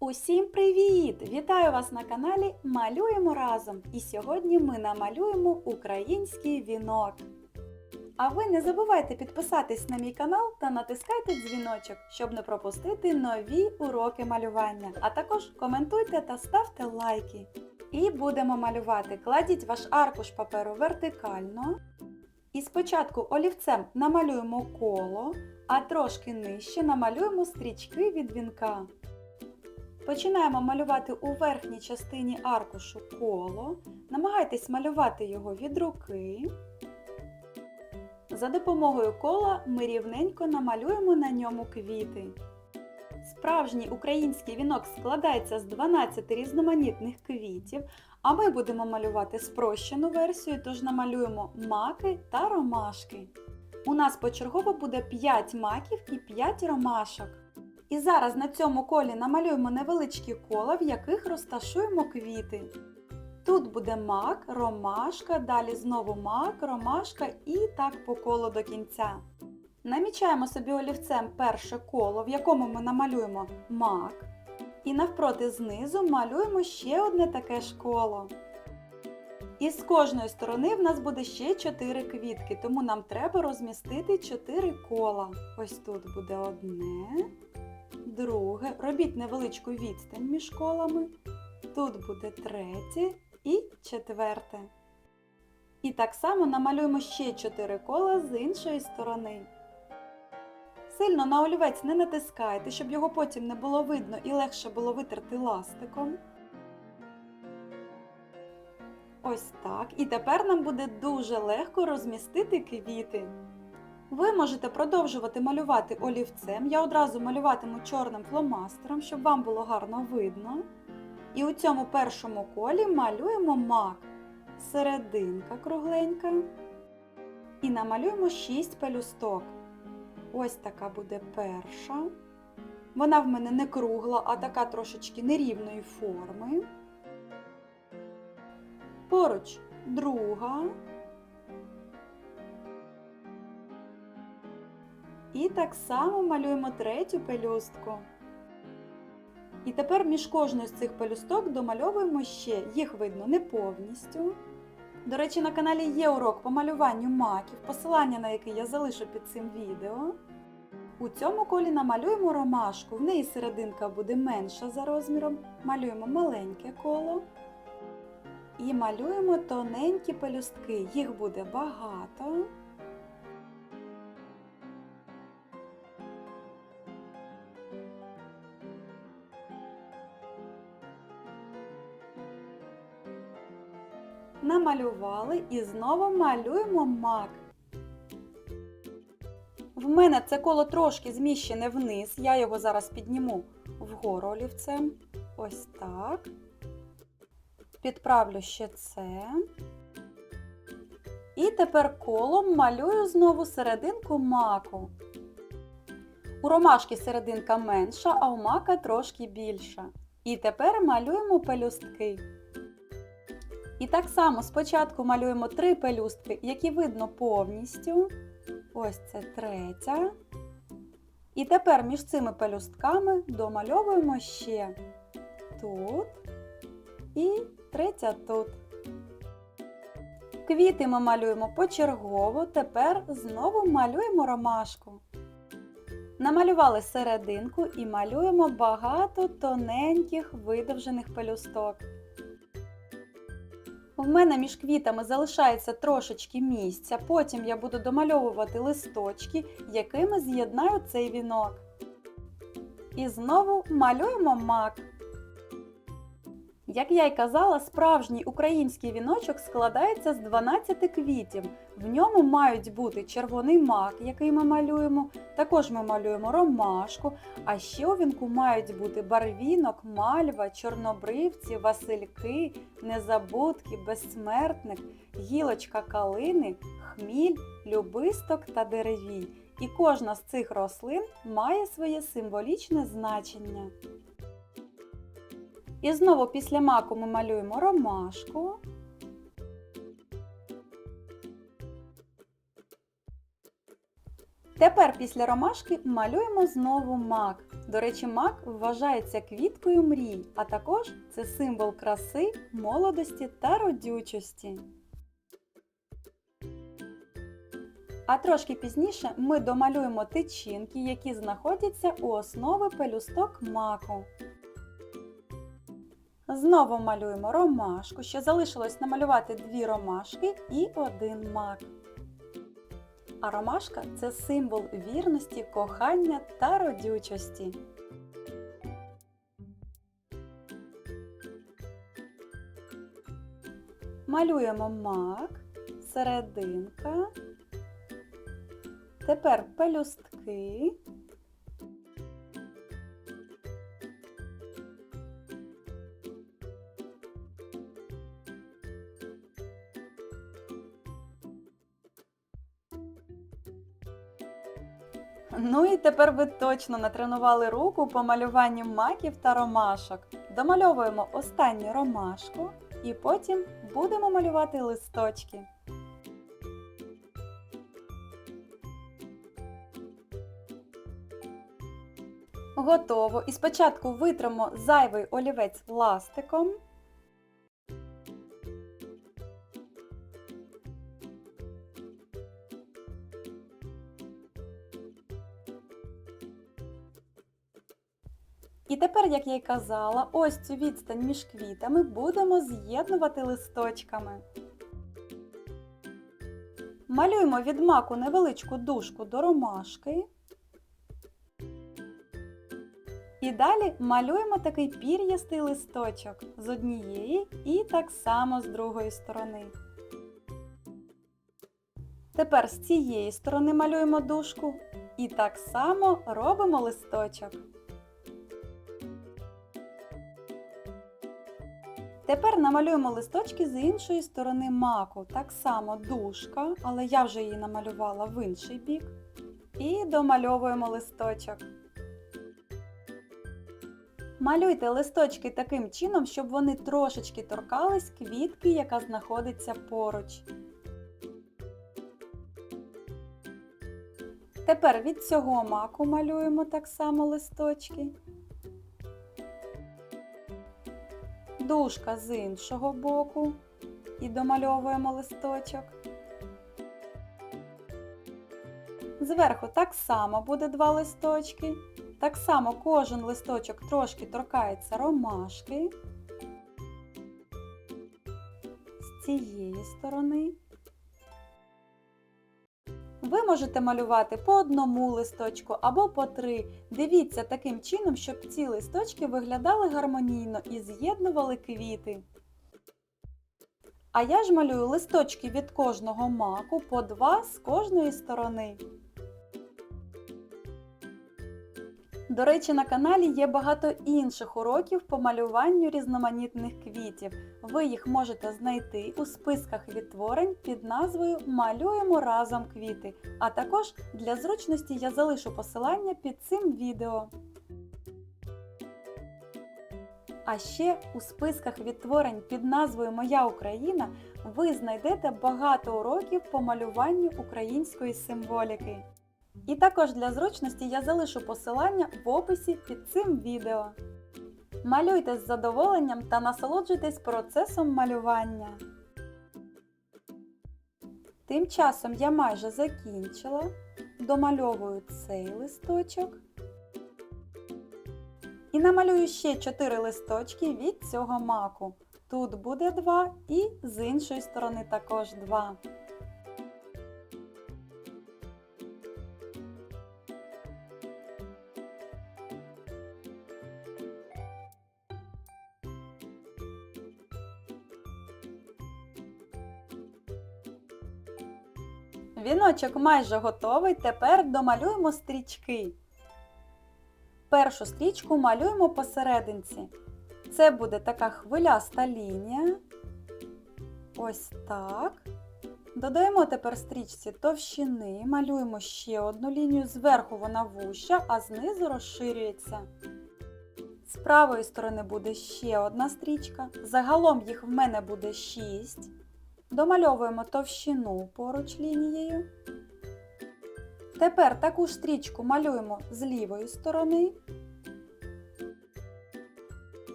Усім привіт! Вітаю вас на каналі Малюємо разом! І сьогодні ми намалюємо український вінок. А ви не забувайте підписатись на мій канал та натискайте дзвіночок, щоб не пропустити нові уроки малювання. А також коментуйте та ставте лайки. І будемо малювати. Кладіть ваш аркуш паперу вертикально. І спочатку олівцем намалюємо коло, а трошки нижче намалюємо стрічки від вінка. Починаємо малювати у верхній частині аркушу коло. Намагайтесь малювати його від руки. За допомогою кола ми рівненько намалюємо на ньому квіти. Справжній український вінок складається з 12 різноманітних квітів, а ми будемо малювати спрощену версію, тож намалюємо маки та ромашки. У нас почергово буде 5 маків і 5 ромашок. І зараз на цьому колі намалюємо невеличкі кола, в яких розташуємо квіти. Тут буде мак, ромашка, далі знову мак, ромашка і так по колу до кінця. Намічаємо собі олівцем перше коло, в якому ми намалюємо мак. І навпроти знизу малюємо ще одне таке ж коло. І з кожної сторони в нас буде ще 4 квітки, тому нам треба розмістити 4 кола. Ось тут буде одне, друге. Робіть невеличку відстань між колами. Тут буде третє і четверте. І так само намалюємо ще 4 кола з іншої сторони. Сильно на олівець не натискайте, щоб його потім не було видно і легше було витерти ластиком. Ось так. І тепер нам буде дуже легко розмістити квіти. Ви можете продовжувати малювати олівцем. Я одразу малюватиму чорним фломастером, щоб вам було гарно видно. І у цьому першому колі малюємо мак. Серединка кругленька. І намалюємо 6 пелюсток. Ось така буде перша. Вона в мене не кругла, а така трошечки нерівної форми. Поруч друга. І так само малюємо третю пелюстку. І тепер між кожною з цих пелюсток домальовуємо ще, їх видно не повністю. До речі, на каналі є урок по малюванню маків, посилання на який я залишу під цим відео. У цьому колі намалюємо ромашку, в неї серединка буде менша за розміром. Малюємо маленьке коло. І малюємо тоненькі пелюстки, їх буде багато. Намалювали і знову малюємо мак. В мене це коло трошки зміщене вниз, я його зараз підніму вгору олівцем. Ось так. Підправлю ще це. І тепер колом малюю знову серединку маку. У ромашки серединка менша, а у мака трошки більша. І тепер малюємо пелюстки. І так само спочатку малюємо три пелюстки, які видно повністю. Ось це третя. І тепер між цими пелюстками домальовуємо ще тут і третя тут. Квіти ми малюємо почергово, тепер знову малюємо ромашку. Намалювали серединку і малюємо багато тоненьких видовжених пелюсток. В мене між квітами залишається трошечки місця, потім я буду домальовувати листочки, якими з'єднаю цей вінок. І знову малюємо мак. Як я й казала, справжній український віночок складається з 12 квітів. В ньому мають бути червоний мак, який ми малюємо. Також ми малюємо ромашку, а ще у вінку мають бути барвінок, мальва, чорнобривці, васильки, незабудки, безсмертник, гілочка калини, хміль, любисток та деревій. І кожна з цих рослин має своє символічне значення. І знову після маку ми малюємо ромашку. Тепер після ромашки малюємо знову мак. До речі, мак вважається квіткою мрій, а також це символ краси, молодості та родючості. А трошки пізніше ми домалюємо тичинки, які знаходяться у основи пелюсток маку. Знову малюємо ромашку, ще залишилось намалювати дві ромашки і один мак. А ромашка це символ вірності, кохання та родючості. Малюємо мак, серединка. Тепер пелюстки. Ну і тепер ви точно натренували руку по малюванню маків та ромашок. Домальовуємо останню ромашку і потім будемо малювати листочки. Готово. І спочатку витримо зайвий олівець ластиком. Тепер, як я й казала, ось цю відстань між квітами будемо з'єднувати листочками. Малюємо від маку невеличку дужку до ромашки. І далі малюємо такий пір'ястий листочок з однієї і так само з другої сторони. Тепер з цієї сторони малюємо дужку і так само робимо листочок. Тепер намалюємо листочки з іншої сторони маку. Так само дужка, але я вже її намалювала в інший бік. І домальовуємо листочок. Малюйте листочки таким чином, щоб вони трошечки торкались квітки, яка знаходиться поруч. Тепер від цього маку малюємо так само листочки. Дужка з іншого боку і домальовуємо листочок. Зверху так само буде два листочки. Так само кожен листочок трошки торкається ромашки. З цієї сторони. Ви можете малювати по одному листочку або по три. Дивіться таким чином, щоб ці листочки виглядали гармонійно і з'єднували квіти. А я ж малюю листочки від кожного маку по два з кожної сторони. До речі, на каналі є багато інших уроків по малюванню різноманітних квітів. Ви їх можете знайти у списках відтворень під назвою Малюємо разом квіти. А також для зручності я залишу посилання під цим відео. А ще у списках відтворень під назвою Моя Україна ви знайдете багато уроків по малюванню української символіки. І також для зручності я залишу посилання в описі під цим відео. Малюйте з задоволенням та насолоджуйтесь процесом малювання. Тим часом я майже закінчила, домальовую цей листочок. І намалюю ще 4 листочки від цього маку. Тут буде 2 і з іншої сторони також 2. Віночок майже готовий, тепер домалюємо стрічки. Першу стрічку малюємо посерединці. Це буде така хвиляста лінія. Ось так. Додаємо тепер стрічці товщини, малюємо ще одну лінію, зверху вона вуща, а знизу розширюється. З правої сторони буде ще одна стрічка. Загалом їх в мене буде 6. Домальовуємо товщину поруч лінією. Тепер таку ж стрічку малюємо з лівої сторони.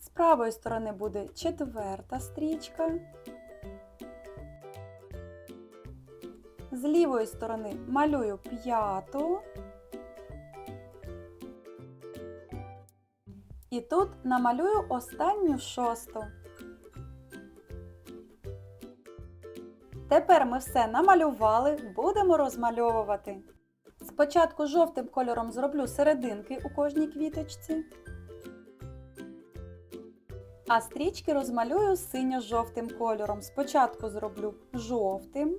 З правої сторони буде четверта стрічка. З лівої сторони малюю п'яту. І тут намалюю останню шосту. Тепер ми все намалювали, будемо розмальовувати. Спочатку жовтим кольором зроблю серединки у кожній квіточці. А стрічки розмалюю синьо-жовтим кольором. Спочатку зроблю жовтим.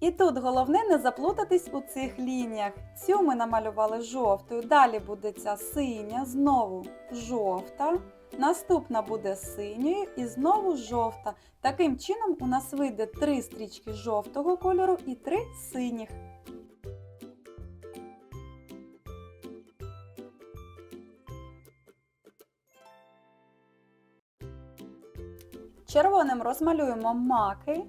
І тут головне не заплутатись у цих лініях. Цю ми намалювали жовтою, далі буде ця синя, знову жовта. Наступна буде синьою і знову жовта. Таким чином у нас вийде три стрічки жовтого кольору і три синіх. Червоним розмалюємо маки.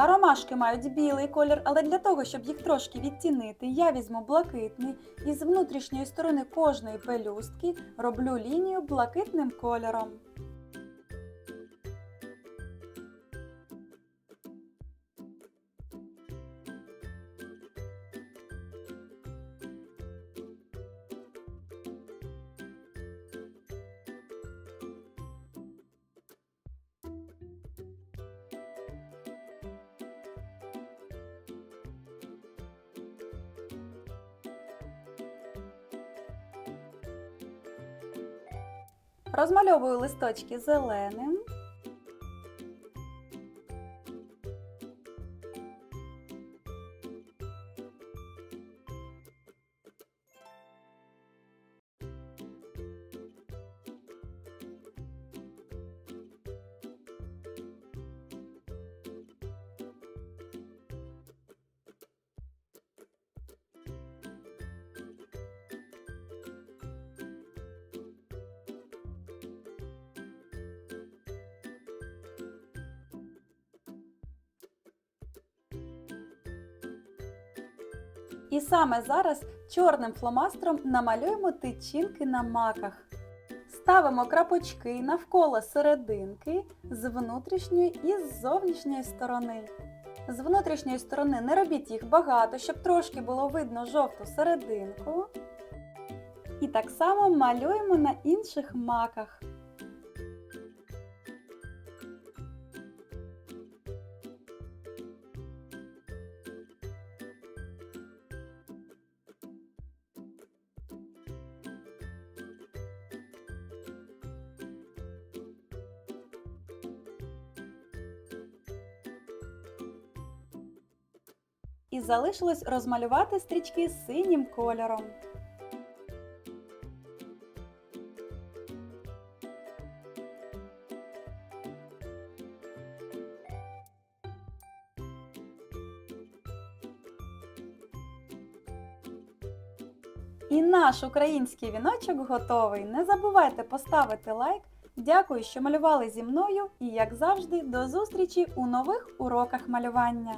А ромашки мають білий колір, але для того, щоб їх трошки відтінити, я візьму блакитний і з внутрішньої сторони кожної пелюстки роблю лінію блакитним кольором. Розмальовую листочки зеленим. І саме зараз чорним фломастером намалюємо тичинки на маках. Ставимо крапочки навколо серединки з внутрішньої і з зовнішньої сторони. З внутрішньої сторони не робіть їх багато, щоб трошки було видно жовту серединку. І так само малюємо на інших маках. Залишилось розмалювати стрічки синім кольором. І наш український віночок готовий. Не забувайте поставити лайк. Дякую, що малювали зі мною і, як завжди, до зустрічі у нових уроках малювання.